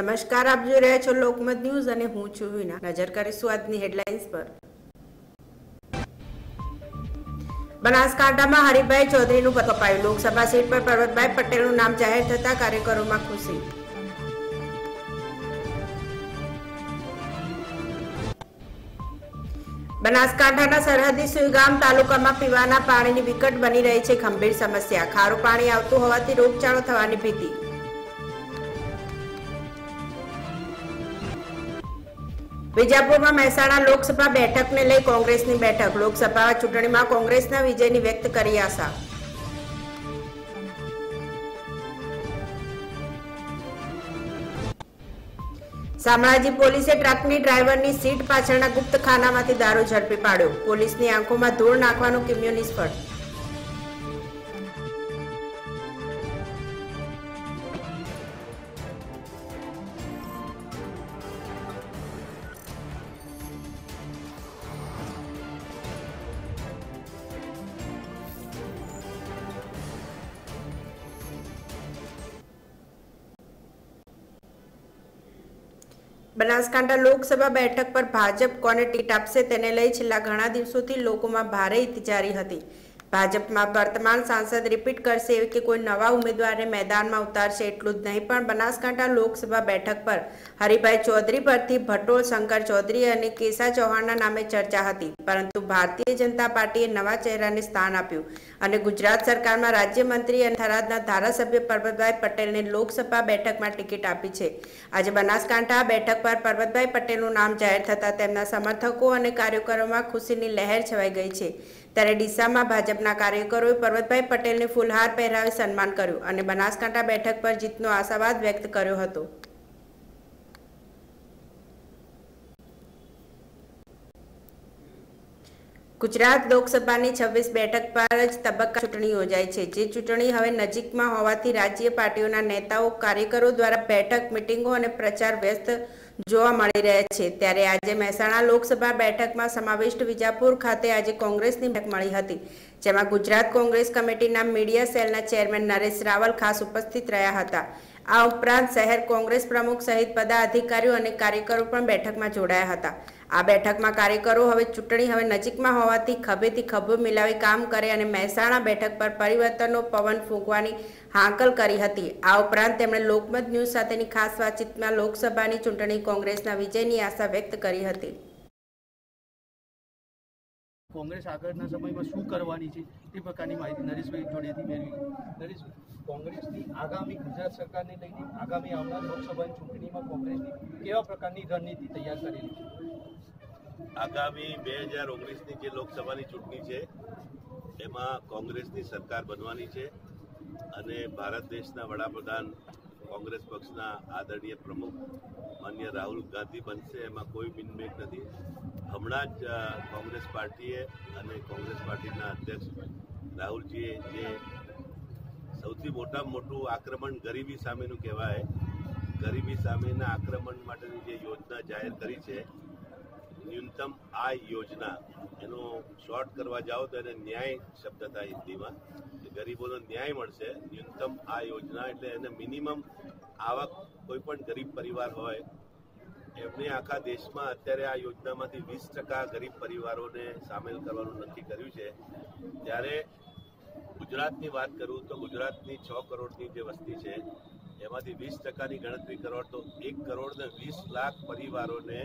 નમસ્કાર, આપ જોઈ રહ્યા છો લોકમત ન્યૂઝ અને હું છું વિના. નજર કરીશું આજની હેડલાઇન્સ પર. બનાસકાંઠામાં હરિભાઈ ચૌધરીનું પદ અપાયું લોકસભા સીટ પર પર્વતભાઈ પટેલનું નામ જાહેર થતા કાર્યકરોમાં ખુશી. બનાસકાંઠાના સરહદી સુઈગામ તાલુકામાં પીવાના પાણીની વિકટ બની રહી છે ગંભીર સમસ્યા. ખારું પાણી આવતું હોવાથી રોગચાળો થવાની ભીતિ. વિજાપુરમાં મહેસાણા લોકસભા બેઠકને લઈ કોંગ્રેસની બેઠક. લોકસભા ચૂંટણીમાં કોંગ્રેસના વિજયની વ્યક્ત કરી આશા. શામળાજી પોલીસે ટ્રકની ડ્રાઈવરની સીટ પાછળના ગુપ્ત ખાનામાંથી દારૂ ઝડપી પાડ્યો. પોલીસની આંખોમાં ધૂળ નાખવાનો કિમ્યો નિષ્ફળ. બનાસકાંઠા લોકસભા બેઠક પર ભાજપ કોને ટિકિટ આપશે તેને લઈ છેલ્લા ઘણા દિવસોથી લોકોમાં ભારે ઇતજારી હતી. ભાજપમાં વર્તમાન સાંસદ રિપીટ કરશે કે કોઈ નવા ઉમેદવારને મેદાનમાં ઉતારશે એટલું જ નહીં, પણ બનાસકાંઠા લોકસભા બેઠક પર હરિભાઈ ચૌધરી પરથી ભટ્ટોળ શંકર ચૌધરી અને કેસા ચૌહાણના નામે ચર્ચા હતી. પરંતુ ભારતીય જનતા પાર્ટીએ નવા ચહેરાને સ્થાન આપ્યું અને ગુજરાત સરકારમાં રાજ્યમંત્રી અને થરાદના ધારાસભ્ય પરબતભાઈ પટેલને લોકસભા બેઠકમાં ટિકિટ આપી છે. આજે બનાસકાંઠા બેઠક પર પરબતભાઈ પટેલનું નામ જાહેર થતાં તેમના સમર્થકો અને કાર્યકરોમાં ખુશીની લહેર છવાઈ ગઈ છે. ત્યારે ડીસામાં ભાજપના કાર્યકરોએ પર્વતભાઈ પટેલને ફૂલહાર પહેરાવી સન્માન કર્યું અને બનાસકાંઠા બેઠક પર જીતનો આશાવાદ વ્યક્ત કર્યો હતો. ગુજરાત લોકસભાની છવ્વીસ બેઠક પર જ તબક્કા ચૂંટણી યોજાય છે. જે ચૂંટણી હવે નજીકમાં હોવાથી રાજ્ય પાર્ટીઓના નેતાઓ, કાર્યકરો દ્વારા બેઠક, મિટિંગો અને પ્રચાર વ્યસ્ત જોવા મળી રહ્યા છે. ત્યારે આજે મહેસાણા લોકસભા બેઠકમાં સમાવિષ્ટ વિજાપુર ખાતે આજે કોંગ્રેસની બેઠક મળી હતી, જેમાં ગુજરાત કોંગ્રેસ કમિટીના મીડિયા સેલના ચેરમેન નરેશ રાવલ ખાસ ઉપસ્થિત રહ્યા હતા. આ ઉપરાંત શહેર કોંગ્રેસ પ્રમુખ સહિત પદાધિકારીઓ અને કાર્યકરો પણ બેઠકમાં જોડાયા હતા. આ બેઠકમાં કાર્યકરો હવે ચૂંટણી હવે નજીકમાં હોવાથી ખભેથી ખભો મિલાવી કામ કરે અને મહેસાણા બેઠક પર પરિવર્તનનો પવન ફૂંકવાની હાંકલ કરી હતી. આ ઉપરાંત તેમણે લોકમત ન્યૂઝ સાથેની ખાસ વાતચીતમાં લોકસભાની ચૂંટણી કોંગ્રેસના વિજયની આશા વ્યક્ત કરી હતી. કોંગ્રેસ આગળના સમયમાં શું કરવાની છે તે પ્રકારની માહિતી નરેશભાઈ જોડેથી મેળવી. નરેશ કોંગ્રેસની આગામી ગુજરાત સરકારને લઈને આગામી આવનાર લોકસભાની ચૂંટણીમાં કોંગ્રેસની કેવા પ્રકારની રણનીતિ તૈયાર કરેલી છે? આગામી બે હજાર ઓગણીસની જે લોકસભાની ચૂંટણી છે, એમાં કોંગ્રેસની સરકાર બનવાની છે અને ભારત દેશના વડાપ્રધાન કોંગ્રેસ પક્ષના આદરણીય પ્રમુખ માન્ય રાહુલ ગાંધી બનશે, એમાં કોઈ બિનમેક નથી. હમણાં જ કોંગ્રેસ પાર્ટીએ અને કોંગ્રેસ પાર્ટીના અધ્યક્ષ રાહુલજીએ જે સૌથી મોટામાં મોટું આક્રમણ ગરીબી સામેનું કહેવાય, ગરીબી સામેના આક્રમણ માટેની જે યોજના જાહેર કરી છે, ન્યૂનતમ આય યોજના, એનો શોર્ટ કરવા જાઓ તો એને ન્યાય શબ્દ હતા હિન્દીમાં ગરીબોનો ન્યાય મળશે, ન્યૂનતમ આ યોજના એટલે એને મિનિમમ આવક કોઈ પણ ગરીબ પરિવાર હોય એમને આખા દેશમાં અત્યારે આ યોજનામાંથી વીસ ટકા ગરીબ પરિવારોને સામેલ કરવાનું નક્કી કર્યું છે. ત્યારે ગુજરાતની વાત કરું તો ગુજરાતની છ કરોડની જે વસ્તી છે, એમાંથી વીસ ટકાની ગણતરી કરો તો એક કરોડ ને વીસ લાખ પરિવારોને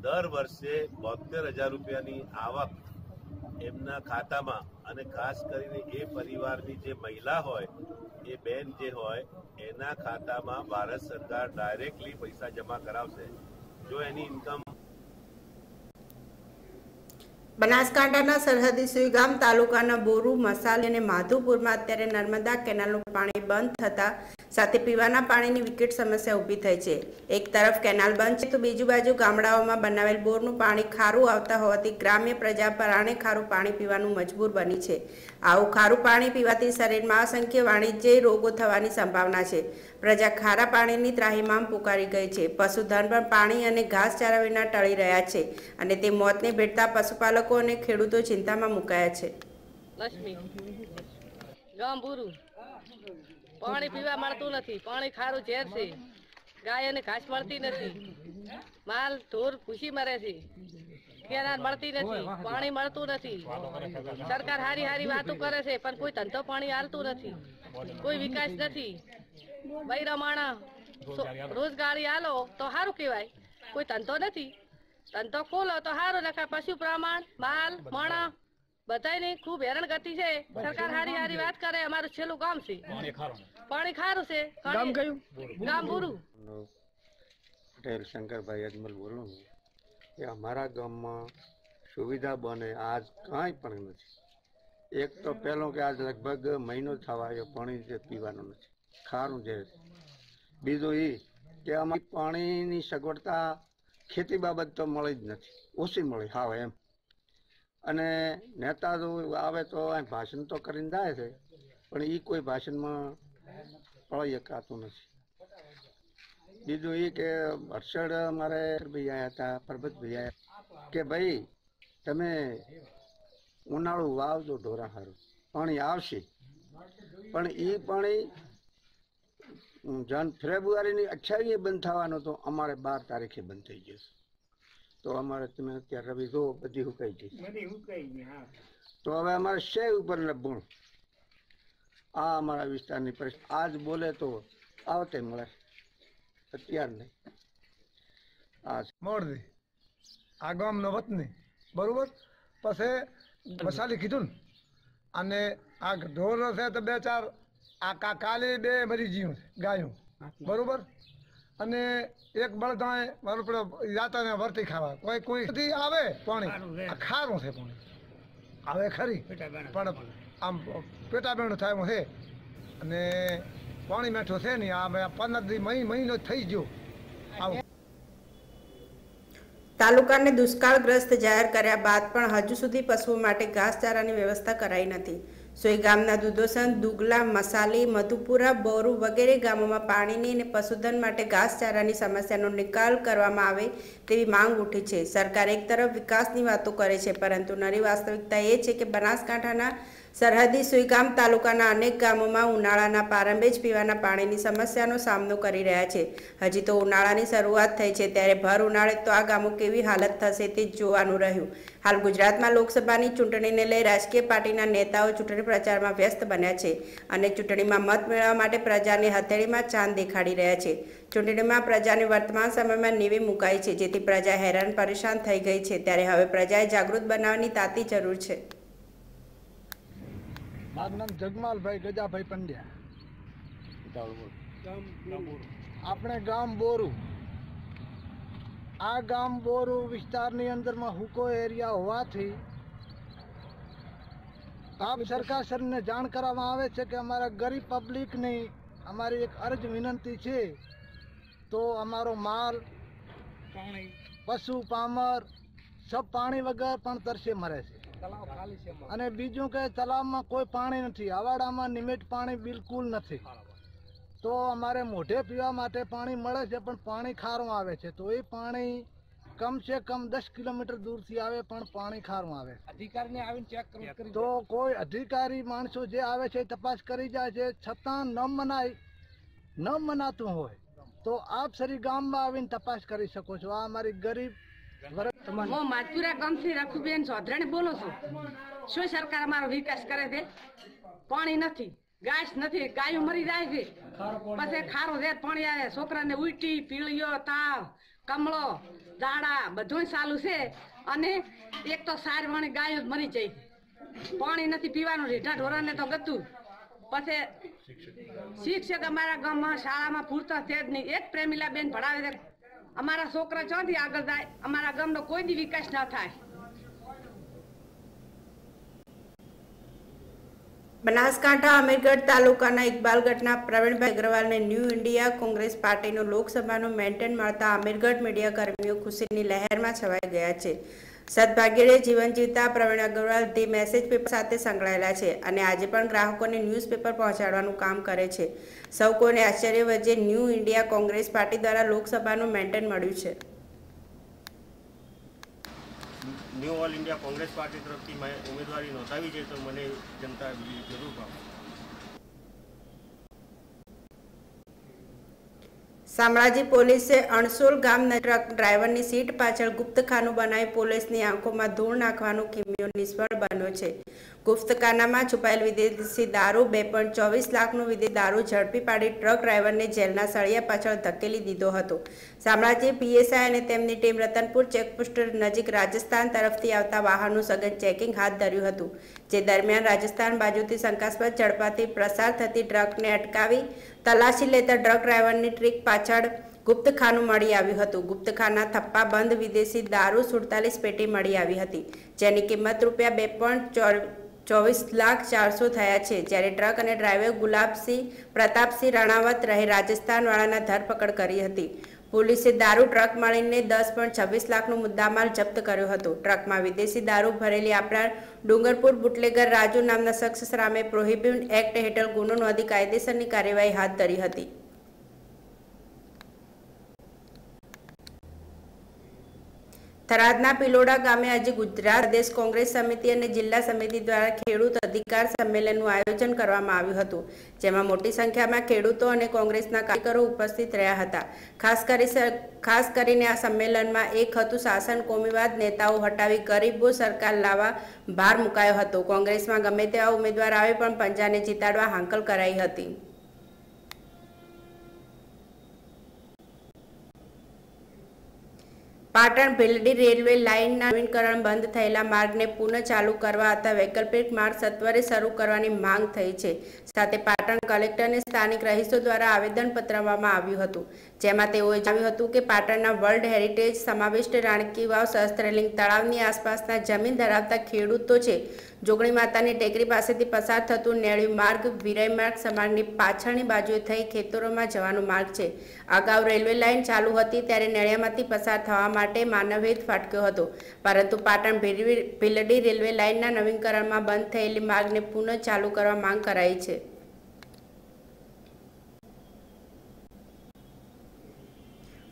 દર વર્ષે બોતેર હજાર રૂપિયાની આવક એમના ખાતામાં અને ખાસ કરીને એ પરિવારની જે મહિલા હોય, એ બેન જે હોય, એના ખાતામાં ભારત સરકાર ડાયરેક્ટલી પૈસા જમા કરાવશે. જો એની ઇન્કમ બનાસકાંઠાના સરહદી સુઈગામ તાલુકાના બોરુ, મસાલી અને માધુપુરમાં અત્યારે નર્મદા કેનાલનું પાણી બંધ થતા સાથે પીવાના પાણીની વિકટ સમસ્યા ઊભી થઈ છે. એક તરફ કેનાલ બંધ છે તો બીજી બાજુ ગામડાઓમાં બનાવેલ બોરનું પાણી ખારું આવતા હોવાથી ગ્રામ્ય પ્રજા પરાણે ખારું પાણી પીવાનું મજબૂર બની છે. આવું ખારું પાણી પીવાથી શરીરમાં અસંખ્ય વાણિજ્ય રોગો થવાની સંભાવના છે. પ્રજા ખારા પાણીની ત્રાહીમામ પુકારી ગઈ છે. પશુધન પણ પાણી અને ઘાસચારા વિના ટળી રહ્યા છે અને તે મોતને ભેટતા પશુપાલકો અને ખેડૂતો ચિંતામાં મુકાયા છે. પાણી પીવા મળતું નથી. પાણી ખારું ઝેર છે. ગાય અને ઘાસ મળતી નથી. માલ, ઢોર, ભૂસી મરે છે. કેનાર મળતી નથી. પાણી મળતું નથી. સરકાર હારી હારી વાતો કરે છે, પણ કોઈ ધંધો પાણી હાલતું નથી. કોઈ વિકાસ નથી. બૈરા માણા રોજગારી હાલો તો સારું કહેવાય. કોઈ ધંધો નથી. ધંધો ખોલો તો સારું લખા પશુ પ્રમાણ માલ માણા બધાને ખૂબ હેરાન ગતિ છે સરકાર હારી હારી વાત કરે અમારું છેલ્લું ગામ છે. પાણી ખારું. છે. ગામ કયું? ગામ બુરું. પટેલ શંકરભાઈ અજમલ બોલું કે અમારા ગામમાં સુવિધા બને આજ કાંઈ પણ નથી. એક તો પહેલો કે આજ લગભગ મહિનો થવા આવ્યો પાણી જે પીવાનું નથી. ખારું જે બીજું એ કે અમારી પાણીની સગવડતા ખેતી બાબત તો મળી જ નથી. ઓછી મળી હાવ એમ. અને નેતા જો આવે તો ભાષણ તો કરીને જાય છે, પણ એ કોઈ ભાષણમાં પળાઈ શકાતું નથી. બીજું એ કે હર્ષદ અમારે ભાઈ આવ્યા હતા પરબતભાઈ આવ્યા કે ભાઈ તમે ઉનાળું વાવજો ઢોરા સારું પાણી આવશે. પણ એ પાણી જન ફેબ્રુઆરીની અઠ્યાવીએ બંધ થવાનો તો અમારે બાર તારીખે બંધ થઈ જશે. તો અમારે તમે અત્યારે રવિ જો બધી હુકાઈ જઈ તો હવે અમારે શે ઉપર લભું આ અમારા વિસ્તારની પરિસ્થિતિ આજ બોલે તો આવતે મળે. અત્યાર નહીં. આ મોડદી આ ગામનો વતની બરોબર? પછી મસાલી કીધું ને. અને આ ઢોર છે તો બે ચાર આ કા કાલે બે મરી ગયું. ગાયું બરોબર? અને એક બળદાય મારું પેલો જાતા વર્તી ખાવા. કોઈ કોઈ થી આવે પાણી. આ ખારું છે પાણી. આવે ખરી. પણ આમ પેટા બેણું થાય છે. અને પાણી મેઠું છે ને આ પંદર દી મહિનો થઈ ગયો. આવું. તાલુકાને દુષ્કાળગ્રસ્ત જાહેર કર્યા બાદ પણ હજુ સુધી પશુઓ માટે ઘાસચારાની વ્યવસ્થા કરાઈ નથી. સોઈ ગામના દુધોસન દુગલા, મસાલી, મધુપુરા, બોરુ વગેરે ગામોમાં પાણીની અને પશુધન માટે ઘાસચારાની સમસ્યાનો નિકાલ કરવામાં આવે તેવી માંગ ઉઠી છે. સરકાર એક તરફ વિકાસની વાતો કરે છે, પરંતુ નરી વાસ્તવિકતા એ છે કે બનાસકાંઠાના સરહદી સુઈગામ તાલુકાના અનેક ગામોમાં ઉનાળાના પ્રારંભે જ પીવાના પાણીની સમસ્યાનો સામનો કરી રહ્યા છે. હજી તો ઉનાળાની શરૂઆત થઈ છે, ત્યારે ભર ઉનાળે તો આ ગામો કેવી હાલત થશે તે જોવાનું રહ્યું. હાલ ગુજરાતમાં લોકસભાની ચૂંટણીને લઈ રાજકીય પાર્ટીના નેતાઓ ચૂંટણી પ્રચારમાં વ્યસ્ત બન્યા છે અને ચૂંટણીમાં મત મેળવવા માટે પ્રજાની હથેળીમાં ચાંદ દેખાડી રહ્યા છે. ચૂંટણીમાં પ્રજાને વર્તમાન સમયમાં નીવી મુકાઈ છે, જેથી પ્રજા હેરાન પરેશાન થઈ ગઈ છે. ત્યારે હવે પ્રજાએ જાગૃત બનાવવાની તાતી જરૂર છે. મારું નામ જગમાલભાઈ ગજાભાઈ પંડ્યા. આપણે ગામ બોરુ. આ ગામ બોરુ વિસ્તારની અંદરમાં હુકો એરિયા હોવાથી આપ સરકાર સરને જાણ કરવામાં આવે છે કે અમારા ગરીબ પબ્લિકની અમારી એક અરજ વિનંતી છે તો અમારો માલ પશુ પામર સબ પાણી વગર પણ તરસે મરે છે. અને બીજું કે તલાવમાં કોઈ પાણી નથી. આવાડામાં નિમિત પાણી બિલકુલ નથી. તો અમારે મોઢે પીવા માટે પાણી મળે છે પણ પાણી ખારું આવે છે. તો એ પાણી કમ સે કમ દસ કિલોમીટર દૂરથી આવે પણ પાણી ખારું આવે. અધિકારીને આવીને ચેક તો કોઈ અધિકારી માણસો જે આવે છે એ તપાસ કરી જાય છે. છતાં ન મનાય ન મનાતું હોય તો આપ સરી ગામમાં આવીને તપાસ કરી શકો છો. આ અમારી ગરીબ હું માધપુરા ગામથી રખુબેન ચૌધરાણી બોલું છું. શું સરકાર અમારો વિકાસ કરે છે? પાણી નથી ગાય નથી, ગાયો મરી જાય છે. પછી ખારો રેત પાણી આવે, છોકરાને ઉલટી, પીળીઓ, તાવ, કમળો દાડા બધું ચાલુ છે અને એક તો સાર વાણી ગાયો મરી જાય. પાણી નથી પીવાનું, રીઢા ઢોરાને તો ગતું. પછી શિક્ષક અમારા ગામમાં શાળામાં પૂરતા છે જ નહીં. એક પ્રેમીલા બેન ભણાવે છે અમારા છોકરા ચોથી આગળ જાય અમારા ગામનો કોઈ દી વિકાસ ના થાય. બનાસકાંઠા અમીરગઢ તાલુકાના ઇકબાલગઢના પ્રવીણભાઈ અગ્રવાલને ન્યૂ ઇન્ડિયા કોંગ્રેસ પાર્ટીનું લોકસભાનું મેન્ટેન મળતા અમીરગઢ મીડિયા કર્મીઓ ખુશીની લહેરમાં છવાઈ ગયા છે. સદભાગ્યે જીવન જીવતા Pravin Agrawal the message paper સાથે સંકળાયેલા છે અને આજે પણ ગ્રાહકોને ન્યૂઝપેપર પહોંચાડવાનું કામ કરે છે. સૌ કોઈને આશ્ચર્ય વચ્ચે ન્યૂ ઇન્ડિયા કોંગ્રેસ પાર્ટી દ્વારા લોકસભાનું મેન્ટેન મળ્યું છે. New all India Congress party તરફથી મેં ઉમેદવારી નોંધાવી છે, તો મને જનતા જરૂર પામે. શામળાજી પોલીસે અણસોલ ગામ ટ્રક ડ્રાઈવરની સીટ પાછળ ગુપ્તખાનું બનાવી પોલીસની આંખોમાં ધૂળ નાખવાનું કિમિયો નિષ્ફળ બન્યો છે. ગુપ્તખાનામાં છુપાયેલ વિદેશી દારૂ, બે પોઈન્ટ ચોવીસ લાખનું વિદેશી દારૂ ઝડપી પાડી ટ્રક ડ્રાઈવરને જેલના સળિયા પાછળ ધકેલી દીધો હતો. શામળાજી પીએસઆઈ અને તેમની ટીમ રતનપુર ચેકપોસ્ટ નજીક રાજસ્થાન તરફથી આવતા વાહનનું સઘન ચેકિંગ હાથ ધર્યું હતું. જે દરમિયાન રાજસ્થાન બાજુથી શંકાસ્પદ ઝડપાથી પ્રસાર થતી ટ્રકને અટકાવી તલાશી લેતા ટ્રક ડ્રાઈવરની ટ્રીક પાછળ ગુપ્તખાનું મળી આવ્યું હતું. ગુપ્તખાના થપ્પા બંધ વિદેશી દારૂ સુડતાલીસ પેટી મળી આવી હતી, જેની કિંમત રૂપિયા બે પોઈન્ટ ચોવીસ લાખ ચારસો થયા છે. જ્યારે ટ્રક અને ડ્રાઈવર ગુલાબસિંહ પ્રતાપસિંહ રણાવત રહે રાજસ્થાનવાળાના ધરપકડ કરી હતી. પોલીસે દારૂ ટ્રક મળીને દસ પોઈન્ટ છવ્વીસ લાખનો મુદ્દામાલ જપ્ત કર્યો હતો. ટ્રકમાં વિદેશી દારૂ ભરેલી આપણા ડુંગરપુર બુટલેગર રાજુ નામના શખ્સ સામે પ્રોહિબિટ એક્ટ હેઠળ ગુનો નોંધી કાયદેસરની કાર્યવાહી હાથ ધરી હતી. થરાદના પિલોડા ગામે આજે ગુજરાત પ્રદેશ કોંગ્રેસ સમિતિ અને જિલ્લા સમિતિ દ્વારા ખેડૂત અધિકાર સંમેલનનું આયોજન કરવામાં આવ્યું હતું, જેમાં મોટી સંખ્યામાં ખેડૂતો અને કોંગ્રેસના કાર્યકરો ઉપસ્થિત રહ્યા હતા. ખાસ કરી ખાસ કરીને આ સંમેલનમાં એક હતું શાસન કોમીવાદ નેતાઓ હટાવી ગરીબો સરકાર લાવવા ભાર મુકાયો હતો. કોંગ્રેસમાં ગમે તેવા ઉમેદવાર આવે પણ પંજાને જીતાડવા હાંકલ કરાઈ હતી. પાટણ ભીલડી રેલવે લાઇનના નવીનકરણ બંધ થયેલા માર્ગને પુનઃ ચાલુ કરવા હતા. વૈકલ્પિક માર્ગ સત્વરે શરૂ કરવાની માંગ થઈ છે. સાથે પાટણ કલેક્ટરને સ્થાનિક રહીશો દ્વારા આવેદન પત્રવામાં આવ્યું હતું. જેમાં તેઓએ જણાવ્યું હતું કે પાટણના વર્લ્ડ હેરિટેજ સમાવિષ્ટ રાણકી વાવ સહસ્ત્રલિંગ તળાવની આસપાસના જમીન ધરાવતા ખેડૂતો છે. જોગણી માતાની ટેકરી પાસેથી પસાર થતું નેળ્યું માર્ગ, વિરય માર્ગ સમાજની પાછળની બાજુએ થઈ ખેતરોમાં જવાનો માર્ગ છે. અગાઉ રેલવે લાઇન ચાલુ હતી ત્યારે નેળિયામાંથી પસાર થવા માટે માનવહિત ફાટક્યો હતો. પરંતુ પાટણ ભીલડી રેલવે લાઇનના નવીનકરણમાં બંધ થયેલી માર્ગને પુનઃ ચાલુ કરવા માંગ કરાઈ છે.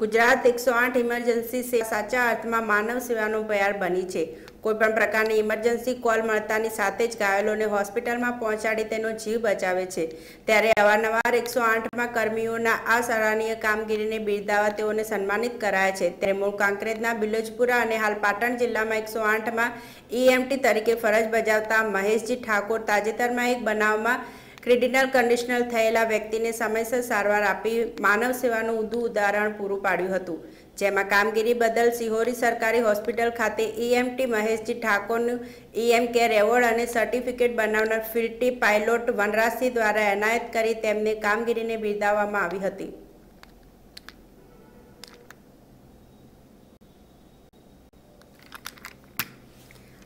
ગુજરાત એકસો આઠ ઇમરજન્સી સેવા સાચા અર્થમાં માનવ સેવાનો પયાર બની છે. કોઈપણ પ્રકારની ઇમરજન્સી કોલ મળતાની સાથે જ ઘાયલોને હોસ્પિટલમાં પહોંચાડી તેનો જીવ બચાવે છે. ત્યારે અવારનવાર એકસો આઠમાં કર્મીઓના આ સરાહનીય કામગીરીને બિરદાવા તેઓને સન્માનિત કરાયા છે. ત્યારે મૂળ કાંકરેજના બિલોજપુરા અને હાલ પાટણ જિલ્લામાં એકસો આઠમાં ઈએમટી તરીકે ફરજ બજાવતા મહેશજી ઠાકોર તાજેતરમાં એક બનાવમાં ક્રિટિકલ કન્ડિશનલ થયેલા વ્યક્તિને સમયસર સારવાર આપી માનવ સેવાનું ઊંધું ઉદાહરણ પૂરું પાડ્યું હતું. જેમાં કામગીરી બદલ સિહોરી સરકારી હોસ્પિટલ ખાતે ઈએમટી મહેશજી ઠાકોરનું ઈએમ કેર એવોર્ડ અને સર્ટિફિકેટ બનાવનાર ફિલ્ટી પાયલોટ વનરાજસિંહ દ્વારા એનાયત કરી તેમને કામગીરીને બિરદાવવામાં આવી હતી.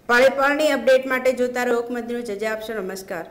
પળે અપડેટ માટે જોતા લોકમતનું જજા આપશો નમસ્કાર.